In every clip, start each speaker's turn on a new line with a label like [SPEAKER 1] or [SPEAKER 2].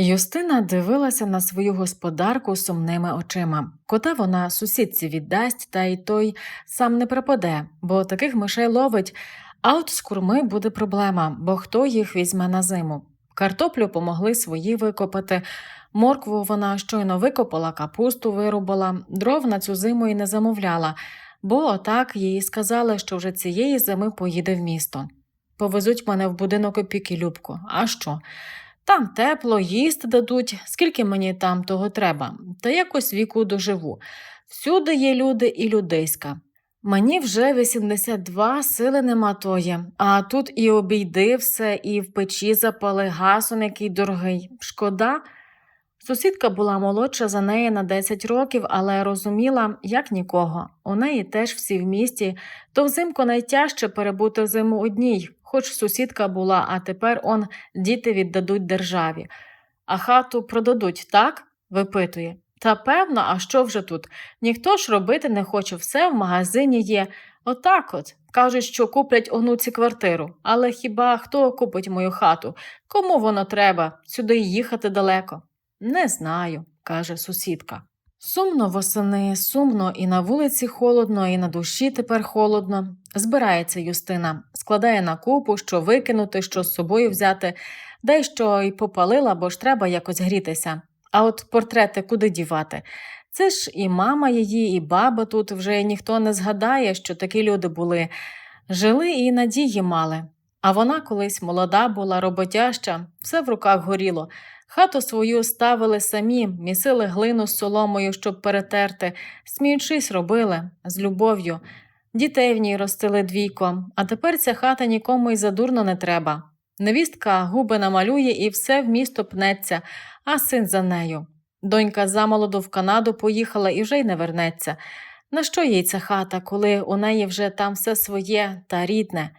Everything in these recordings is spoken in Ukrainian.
[SPEAKER 1] Юстина дивилася на свою господарку сумними очима. Кота вона сусідці віддасть, та й той сам не пропаде, бо таких мишей ловить. А от з курми буде проблема, бо хто їх візьме на зиму. Картоплю помогли свої викопати. Моркву вона щойно викопала, капусту вирубала, дров на цю зиму і не замовляла, бо отак їй сказали, що вже цієї зими поїде в місто. Повезуть мене в будинок опіки Любко. А що? Там тепло, їсти дадуть, скільки мені там того треба, та якось віку доживу. Всюди є люди і людейська. Мені вже 82, сили нема тої, а тут і обійди все, і в печі запали гасом, який дорогий. Шкода. Сусідка була молодша за неї на 10 років, але розуміла, як нікого. У неї теж всі в місті, то взимку найтяжче перебути зиму одній, хоч сусідка була, а тепер он діти віддадуть державі. А хату продадуть, так? випитує. Та певно, а що вже тут? Ніхто ж робити не хоче, все в магазині є. Отак от. Кажуть, що куплять онуці квартиру. Але хіба хто купить мою хату? Кому воно треба? Сюди їхати далеко. Не знаю, каже сусідка. Сумно восени, сумно і на вулиці холодно, і на душі тепер холодно. Збирається Юстина, складає на купу, що викинути, що з собою взяти, де що й попалила, бо ж треба якось грітися. А от портрети куди дівати? Це ж і мама її, і баба тут вже ніхто не згадає, що такі люди були. Жили і надії мали. А вона колись молода була, роботяща, все в руках горіло. Хату свою ставили самі, місили глину з соломою, щоб перетерти, сміючись, робили з любов'ю. Дітей в ній ростили двійко, а тепер ця хата нікому й задурно не треба. Невістка губи намалює і все в місто пнеться, а син за нею. Донька замолоду в Канаду поїхала і вже й не вернеться. На що їй ця хата, коли у неї вже там все своє та рідне?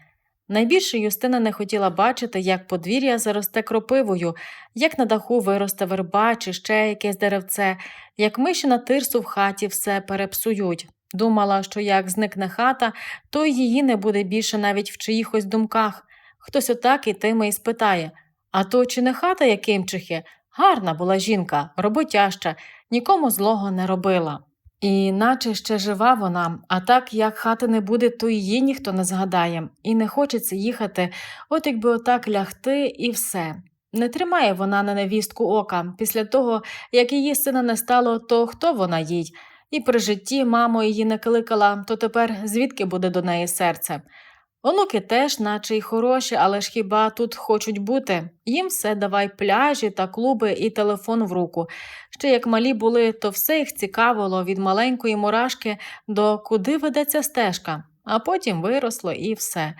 [SPEAKER 1] Найбільше Юстина не хотіла бачити, як подвір'я заросте кропивою, як на даху виросте верба чи ще якесь деревце, як миші на тирсу в хаті все перепсують. Думала, що як зникне хата, то її не буде більше навіть в чиїхось думках. Хтось отак ітиме і спитає А то чи не хата Якимчихи? Гарна була жінка, роботяща, нікому злого не робила. І наче ще жива вона, а так як хати не буде, то її ніхто не згадає, і не хочеться їхати, от якби отак лягти і все. Не тримає вона на невістку ока. Після того, як її сина не стало, то хто вона їй? І при житті мамо її не кликала, то тепер звідки буде до неї серце? Онуки теж, наче й хороші, але ж хіба тут хочуть бути? Їм все давай пляжі та клуби і телефон в руку. Ще як малі були, то все їх цікавило від маленької мурашки до куди ведеться стежка, а потім виросло і все.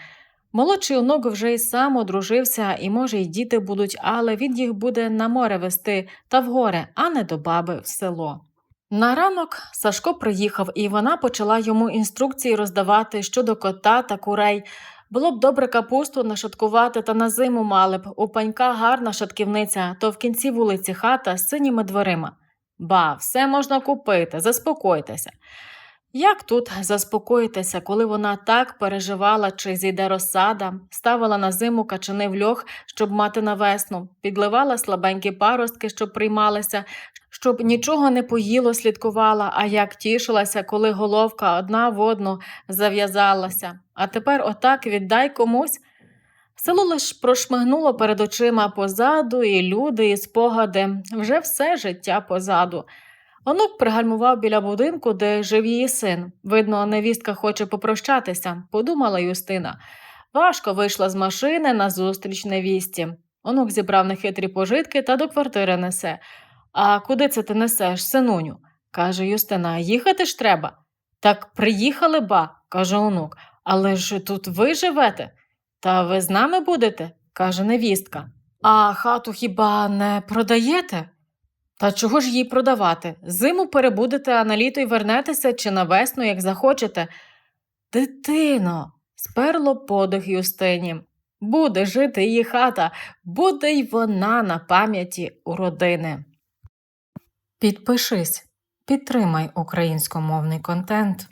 [SPEAKER 1] Молодший онук вже й сам одружився, і, може, й діти будуть, але він їх буде на море вести та в горе, а не до баби в село. На ранок Сашко приїхав, і вона почала йому інструкції роздавати щодо кота та курей. Було б добре капусту нашаткувати, та на зиму мали б. У панька гарна шатківниця, то в кінці вулиці хата з синіми дверима. Ба, все можна купити, заспокойтеся. Як тут заспокоїтися, коли вона так переживала, чи зійде розсада, ставила на зиму качани в льох, щоб мати на весну, підливала слабенькі паростки, щоб приймалися, щоб нічого не поїло, слідкувала, а як тішилася, коли головка одна в одну зав'язалася. А тепер отак віддай комусь. Село лиш прошмигнуло перед очима позаду, і люди, і спогади, вже все життя позаду. Онук пригальмував біля будинку, де жив її син. Видно, невістка хоче попрощатися, подумала Юстина. Важко вийшла з машини назустріч невісті. Онук зібрав нехитрі пожитки та до квартири несе. А куди це ти несеш, синуню? каже Юстина. Їхати ж треба. Так приїхали ба, каже онук. Але ж тут ви живете. Та ви з нами будете, каже невістка. А хату хіба не продаєте? Та чого ж їй продавати? Зиму перебудете, а на літо й вернетеся чи на весну, як захочете. Дитино, сперло подих Юстині. Буде жити її хата, буде й вона на пам'яті у родини. Підпишись, підтримай українськомовний контент.